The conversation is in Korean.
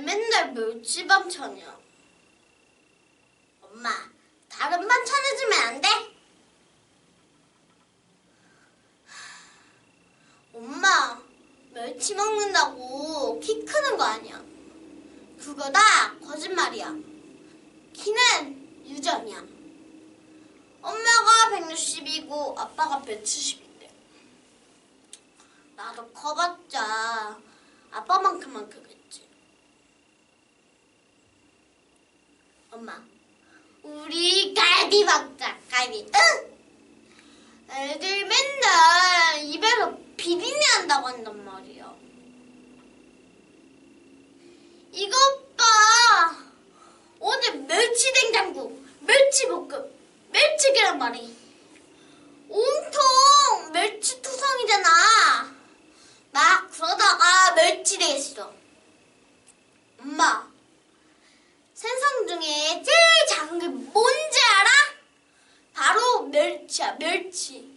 맨날 멸치 반찬이야. 엄마, 다른 반찬 해주면 안 돼? 엄마, 멸치 먹는다고 키 크는 거 아니야. 그거 다 거짓말이야. 키는 유전이야. 엄마가 160이고 아빠가 170인데. 나도 커봤자 아빠만큼만 크겠지. 엄마, 우리 갈비 먹자, 갈비. 응! 애들 맨날 입에서 비린내 한다고 한단 말이야. 이것 봐. 오늘 멸치 냉장고, 멸치 볶음, 멸치 계란말이. 온통 멸치 투성이잖아. 막 그러다가 멸치 되겠어. 세상에 제일 작은 게 뭔지 알아? 바로 멸치야, 멸치. 아,